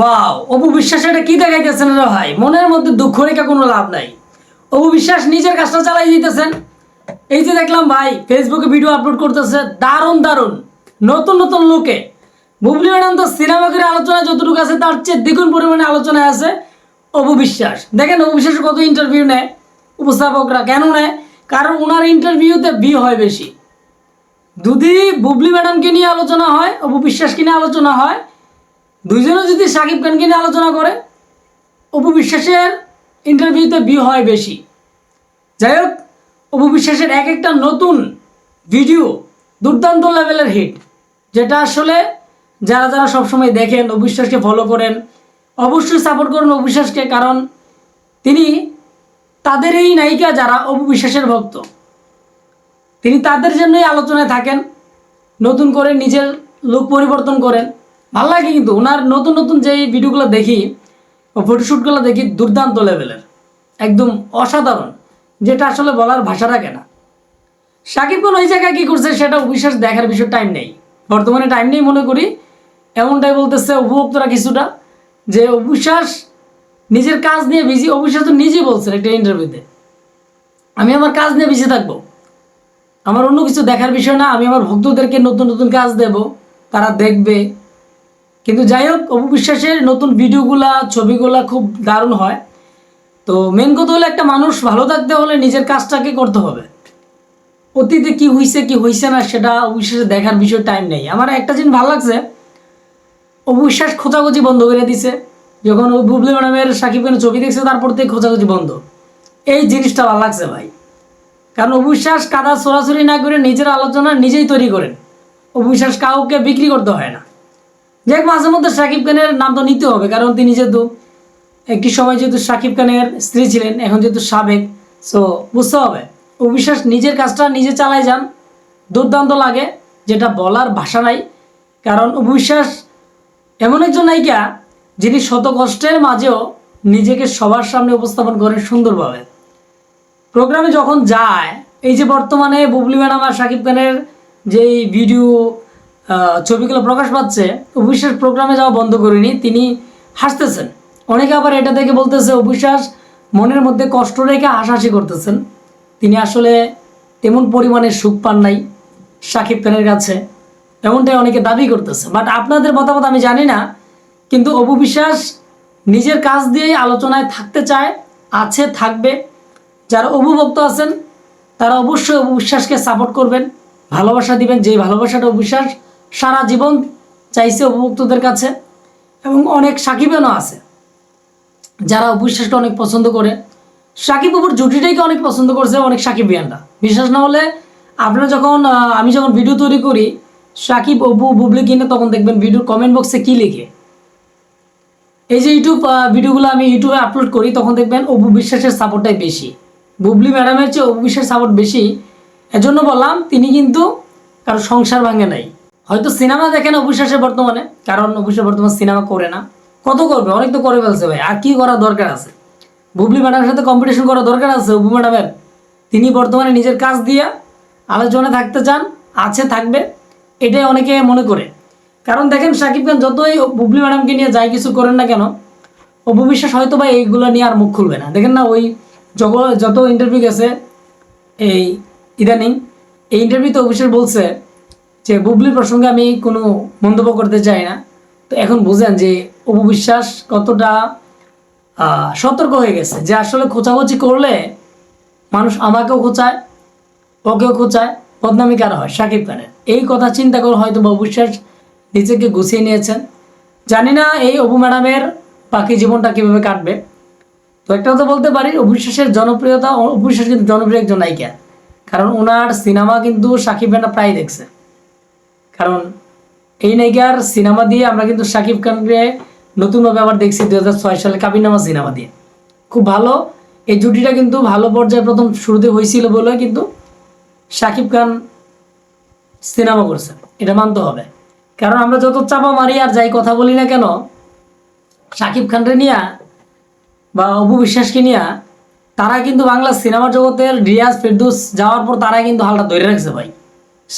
Wow Apu Biswas এটা কি দেখাইতেছেন রে ভাই? মনের মধ্যে দুঃখ রেখে কোনো লাভ নাই। অপু বিশ্বাস নিজের কাজটা চালাই দিতেছেন। এই যে দেখলাম ভাই ফেসবুকে ভিডিও আপলোড করতেছে, দারুণ দারুণ। নতুন নতুন লোকে বুবলি ম্যাডাম তো সিনেমা করে আলোচনা যতটুকু আছে তার চেয়ে দ্বিগুণ পরিমাণে আলোচনায় আছে অপু বিশ্বাস। দেখেন অপু বিশ্বাস কত ইন্টারভিউ নেয়, উপস্থাপকরা কেন নেয়? কারণ ওনার ইন্টারভিউতে বি হয় বেশি। যদি বুবলি ম্যাডামকে নিয়ে আলোচনা হয়, অপু বিশ্বাসকে নিয়ে আলোচনা হয় দুইজনে যদি সাকিব খানকে নিয়ে আলোচনা করে, অপু বিশ্বাসের ইন্টারভিউতে ভিউ হয় বেশি। যাই হোক, অপু বিশ্বাসের এক একটা নতুন ভিডিও দুর্দান্ত লেভেলের হিট যেটা আসলে যারা যারা সবসময় দেখেন অবিশ্বাসকে ফলো করেন, অবশ্যই সাপোর্ট করেন অবিশ্বাসকে কারণ তিনি তাদের এই নায়িকা যারা অপু বিশ্বাসের ভক্ত। তিনি তাদের জন্যই আলোচনায় থাকেন, নতুন করে নিজের লুক পরিবর্তন করেন। ভালো লাগে কিন্তু ওনার নতুন নতুন যে ভিডিওগুলো দেখি ও ফটোশ্যুটগুলো দেখি দুর্দান্ত লেভেলের একদম অসাধারণ, যেটা আসলে বলার ভাষা রাখে না। সাকিব খান ওই জায়গায় কী করছে সেটা অবিশ্বাস দেখার বিষয় টাইম নেই। বর্তমানে টাইম নেই মনে করি। এমনটাই বলতেছে উপভোক্তরা কিছুটা, যে অবিশ্বাস নিজের কাজ নিয়ে বিজি অবিশ্বাস তো নিজেই বলছেন একটা ইন্টারভিউতে আমি আমার কাজ নিয়ে বিজি থাকব। আমার অন্য কিছু দেখার বিষয় না, আমি আমার ভক্তদেরকে নতুন নতুন কাজ দেব, তারা দেখবে। কিন্তু যাই হোক, অপু বিশ্বাসের নতুন ভিডিওগুলা, ছবিগুলা খুব দারুণ হয়। তো মেন কথা হলো একটা মানুষ ভালো থাকতে হলে নিজের কাজটাকে করতে হবে। অতীতে কি হয়েছে কি হয়েছে না, সেটা অবিশ্বাসে দেখার বিষয় টাইম নেই। আমার একটা জিনিস ভালো লাগছে অবিশ্বাস খোঁজাখুঁজি বন্ধ করে দিছে। যখন বুবলি ম্যাডামের সাকিব ছবি দেখছে, তারপর থেকে খোঁজাখুঁজি বন্ধ। এই জিনিসটা ভালো লাগছে ভাই। কারণ অবিশ্বাস কাদা সরাসরি না করে নিজের আলোচনা নিজেই তৈরি করেন। অবিশ্বাস কাউকে বিক্রি করতে হয় না। যাক মাঝে মধ্যে সাকিব খানের নাম তো নিতে হবে, কারণ তিনি যেহেতু একটি সময় যেহেতু সাকিব খানের স্ত্রী ছিলেন, এখন যেহেতু সাবেক সো বুঝতে হবে। অবিশ্বাস নিজের কাজটা নিজে চালায় যান, দুর্দান্ত লাগে, যেটা বলার ভাষা নাই, কারণ অবিশ্বাস এমন একজন নায়িকা যিনি শত কষ্টের মাঝেও নিজেকে সবার সামনে উপস্থাপন করেন সুন্দরভাবে। প্রোগ্রামে যখন যায়, এই যে বর্তমানে বুবলি ম্যাডাম আর শাকিব খানের যেই ভিডিও ছবিগুলো প্রকাশ পাচ্ছে অবিশ্বাস প্রোগ্রামে যাওয়া বন্ধ করেনি, তিনি হাসতেছেন। অনেকে আবার এটা দেখে বলতেছে অবিশ্বাস মনের মধ্যে কষ্ট রেখে হাসাহাসি করতেছেন। তিনি আসলে তেমন পরিমাণে সুখ পান নাই শাকিব খানের কাছে। এমনটাই অনেকে দাবি করতেছে। বাট আপনাদের মতামত আমি জানি না, কিন্তু অপু বিশ্বাস নিজের কাজ দিয়েই আলোচনায় থাকতে চায়, আছে, থাকবে। যারা অভিভক্ত আছেন, তারা অবশ্যই অবিশ্বাসকে সাপোর্ট করবেন। ভালোবাসা দিবেন, যেই ভালোবাসাটা অবিশ্বাস সারা জীবন চাইছে অভিভক্তদের কাছে এবং অনেক সাকিবেনও আছে। যারা অবিশ্বাসকে অনেক পছন্দ করে। সাকিব অপুর জুটিটাইকে অনেক পছন্দ করছে অনেক সাকিব বিয়ানরা বিশ্বাস না হলে আপনারা যখন আমি যখন ভিডিও তৈরি করি, সাকিব অপু বুবলি কিনে, তখন দেখবেন ভিডিওর কমেন্ট বক্সে কী লিখে। এই যে ইউটিউব ভিডিওগুলো আমি ইউটিউবে আপলোড করি, তখন দেখবেন অপু বিশ্বাসের সাপোর্টটাই বেশি। বুবলি ম্যাডামের চেয়ে অপু বিশ্বাস সাপোর্ট বেশি। এজন্য বললাম, তিনি কিন্তু কারও সংসার ভাঙে নাই। হয়তো সিনেমা দেখেন অবিশ্বাসের বর্তমানে, কারণ অবিশ্বাস বর্তমানে সিনেমা করে না। কত করবে? অনেক তো করে ফেলছে ভাই। আর কি করার দরকার আছে? বুবলি ম্যাডামের সাথে কম্পিটিশন করার দরকার আছে? অপু ম্যাডামের? তিনি বর্তমানে নিজের কাজ দিয়ে আলোচনায় থাকতে চান, আছে, থাকবে। এটাই অনেকে মনে করে। কারণ দেখেন সাকিব খান যতই বুবলি ম্যাডামকে নিয়ে যাই কিছু করেন না কেন অপু হয়তো বা এইগুলো নিয়ে আর মুখ খুলবে না। দেখেন না, ওই যত ইন্টারভিউ গেছে, এই ইদানিং, এই ইন্টারভিউতে অবিশ্বাস বলছে যে বুবলির প্রসঙ্গে আমি কোনো মন্তব্য করতে চাই না। তো এখন বুঝেন যে অপু বিশ্বাস কতটা সতর্ক হয়ে গেছে যে আসলে খোঁচাখুচি করলে মানুষ আমাকেও খোঁচায়, ওকেও খোঁচায়, বদনামি কারা হয়? সাকিব খানের। এই কথা চিন্তা করে হয়তো অবিশ্বাস নিজেকে গুছিয়ে নিয়েছেন। জানি না এই অপু ম্যাডামের বাকি জীবনটা কীভাবে কাটবে। তো একটা কথা বলতে পারি অবিশ্বাসের জনপ্রিয়তা অবিশ্বাস কিন্তু জনপ্রিয় একজন নায়িকা। কারণ ওনার সিনেমা কিন্তু সাকিব খানরা প্রায় দেখছে। কারণ এই নায়িকার সিনেমা দিয়ে আমরা কিন্তু সাকিব খানকে নতুনভাবে আবার দেখছি দু হাজার ছয় সালে কাবিনামা সিনেমা দিয়ে। খুব ভালো। এই জুটিটা কিন্তু ভালো পর্যায়ে প্রথম শুরুতে হয়েছিল বলে কিন্তু সাকিব খান সিনেমা করছে এটা মানতে হবে। কারণ আমরা যত চাপা মারি আর যাই কথা বলি না কেন সাকিব খানরে নিয়া বা অপু বিশ্বাসকে নিয়া তারা কিন্তু বাংলা সিনেমা জগতের রিয়াজ ফেরদুস যাওয়ার পর তারা কিন্তু হালটা ধরে রাখছে ভাই।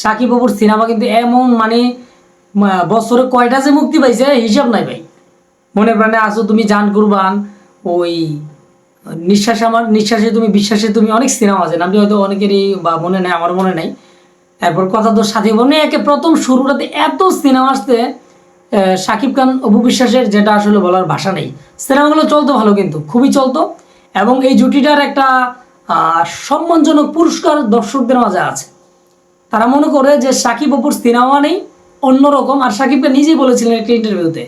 সাকিব অপুর সিনেমা কিন্তু এমন মানে বছরে কয়টা যে মুক্তি পাইছে হিসাব নাই ভাই। মনে প্রাণে আসো তুমি জান কুরবান, ওই, নিঃশ্বাস আমার, নিঃশ্বাসে তুমি, বিশ্বাসে তুমি অনেক সিনেমা আছে। নামটি হয়তো অনেকেরই বা মনে নেই আমার মনে নাই। এরপর কথা তো সাথে মনে একে প্রথম শুরুটাতে এত সিনেমা আসতে শাকিব খান অপু বিশ্বাসের যেটা আসলে বলার ভাষা নেই। সিনেমাগুলো চলতো ভালো কিন্তু, খুবই চলতো। এবং এই জুটিটার একটা সম্মানজনক পুরস্কার দর্শকদের মাঝে আছে। তারা মনে করে যে সাকিব অপুর সিনেমা নেই, অন্যরকম। আর সাকিবকে নিজেই বলেছিলেন একটা ইন্টারভিউতে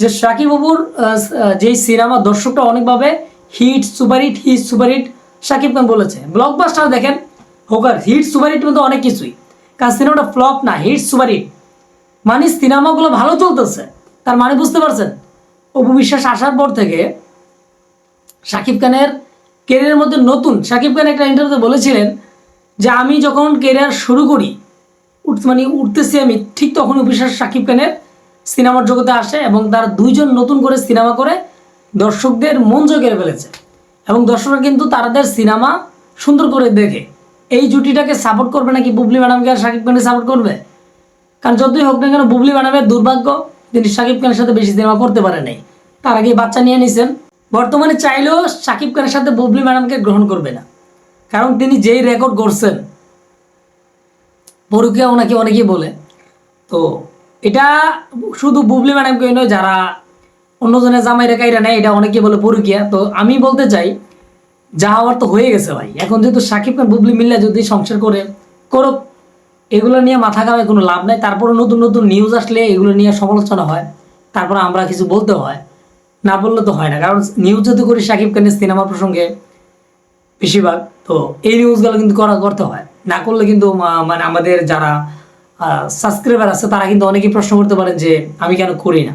যে সাকিব অপুর যেই সিনেমা দর্শকটা অনেকভাবে hit superhit hit superhit Shakib Khan বলেছে। ব্লকবাস্টার দেখেন হোক আর হিট সুপারহিট মধ্যে অনেক কিছুই। কারণ সিনেমাটা ফ্লপ না হিট সুপারহিট মানে সিনেমাগুলো ভালো চলতেছে। তার মানে বুঝতে পারছেন? অপু বিশ্বাস আসার পর থেকে শাকিব খানের কেরিয়ারের মধ্যে নতুন শাকিব খান একটা ইন্টারভিউতে বলেছিলেন যে আমি যখন কেরিয়ার শুরু করি মানে উঠতেছি আমি, ঠিক তখন বিশ্বাস শাকিব খানের সিনেমার জগতে আসে এবং তার দুইজন নতুন করে সিনেমা করে দর্শকদের মন জয় করে ফেলেছে। এবং দর্শকরা কিন্তু তাদের সিনেমা সুন্দর করে দেখে। এই জুটিটাকে সাপোর্ট করবে নাকি বুবলি ম্যাডামকে আর শাকিব খানকে সাপোর্ট করবে? কারণ যতই হোক না কেন বুবলি ম্যাডামের দুর্ভাগ্য, তিনি শাকিব খানের সাথে বেশি সিনেমা করতে পারে নাই। তার আগে বাচ্চা নিয়ে নিছেন। বর্তমানে চাইলেও শাকিব খানের সাথে বুবলি ম্যাডামকে গ্রহণ করবে না। কারণ তিনি যেই রেকর্ড করছেন পরুকিয়া ওনাকে অনেকেই বলে। তো এটা শুধু বুবলি ম্যাডাম ম্যাডামকে নয়, যারা অন্যজনের জামাই রেখাইরা নেয়, এটা অনেকে বলে পরুকিয়া। তো আমি বলতে চাই, যা হওয়ার তো হয়ে গেছে ভাই। এখন যেহেতু সাকিব খান, বুবলি মিল্লা যদি সংসার করে, করুক। এগুলো নিয়ে মাথা কামে কোনো লাভ নাই। তারপরে নতুন নতুন নিউজ আসলে এগুলো নিয়ে সমালোচনা হয়। তারপরে আমরা কিছু বলতে হয়। না বললে তো হয় না। কারণ নিউজ যদি করি সাকিব খানের সিনেমা প্রসঙ্গে বেশিরভাগ। তো এই নিউজগুলো কিন্তু করা করতে হয়। না করলে কিন্তু মানে আমাদের যারা সাবস্ক্রাইবার আছে, তারা কিন্তু অনেকেই প্রশ্ন করতে পারেন যে, আমি কেন করি না?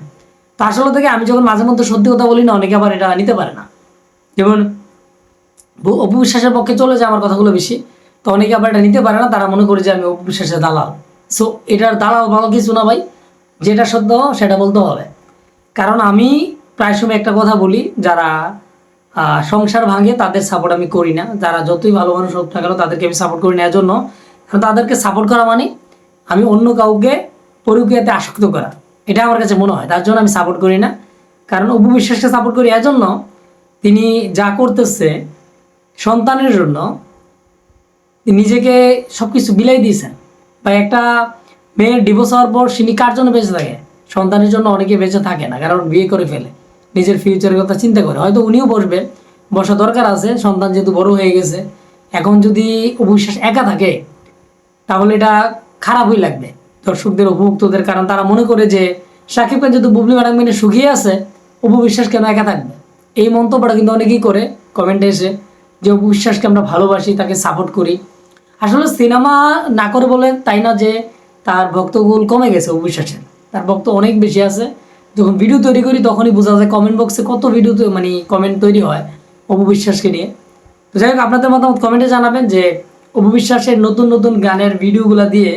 তা আসলে থেকে আমি যখন মাঝে মধ্যে সত্যি কথা বলি না, অনেকে আবার এটা নিতে পারে না। যেমন অপবিশ্বাসের পক্ষে চলে যায় আমার কথাগুলো বেশি। তো অনেকে আবার এটা নিতে পারে না, তারা মনে করে যে, আমি অপু বিশ্বাসের দালাল। সো এটার দালাল ভালো কিছু না ভাই। যেটা সত্য, সেটা বলতে হবে। কারণ আমি প্রায় সময় একটা কথা বলি, যারা সংসার ভাঙে তাদের সাপোর্ট আমি করি না। যারা যতই ভালো মানুষ হোক না কেন তাদেরকে আমি সাপোর্ট করি না। এর জন্য কারণ তাদেরকে সাপোর্ট করা মানে আমি অন্য কাউকে পরকীয়াতে আসক্ত করা। এটা আমার কাছে মনে হয়। তার জন্য আমি সাপোর্ট করি না। কারণ অপু বিশ্বাসকে সাপোর্ট করি। এর জন্য তিনি যা করতেছে সন্তানের জন্য নিজেকে সব কিছু বিলাই দিয়েছেন। বা একটা মেয়ের ডিভোর্স হওয়ার পর তিনি কার জন্য বেঁচে থাকে? সন্তানের জন্য অনেকে বেঁচে থাকে না, কারণ বিয়ে করে ফেলে। নিজের ফিউচারের কথা চিন্তা করে। হয়তো উনিও বসবে, বসা দরকার আছে, সন্তান যেহেতু বড় হয়ে গেছে। এখন যদি অবিশ্বাস একা থাকে, তাহলে এটা খারাপই লাগবে। দর্শকদের, উপভোক্তদের, কারণ তারা মনে করে যে সাকিব খান যেহেতু বুবলি ম্যাডাম মিনে শুকিয়ে আছে উপবিশ্বাস কেন একা থাকবে? এই মন্তব্যটা কিন্তু অনেকেই করে কমেন্টে এসে যে উপবিশ্বাসকে আমরা ভালোবাসি, তাকে সাপোর্ট করি। আসলে সিনেমা না করে বলে তাই না যে তার ভক্তগুল কমে গেছে উপবিশ্বাসের তার ভক্ত অনেক বেশি আছে যখন ভিডিও তৈরি করি, তখনই বোঝা যায় কমেন্ট বক্সে কত ভিডিও মানে কমেন্ট তৈরি হয় অপবিশ্বাসকে নিয়ে তো যাই হোক, আপনাদের মতামত কমেন্টে জানাবেন যে অপবিশ্বাসের নতুন নতুন গানের ভিডিওগুলো দিয়ে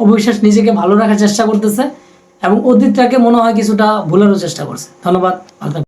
অপবিশ্বাস নিজেকে ভালো রাখার চেষ্টা করতেছে এবং অতীতটাকে মনে হয় কিছুটা ভুলেরও চেষ্টা করছে ধন্যবাদ।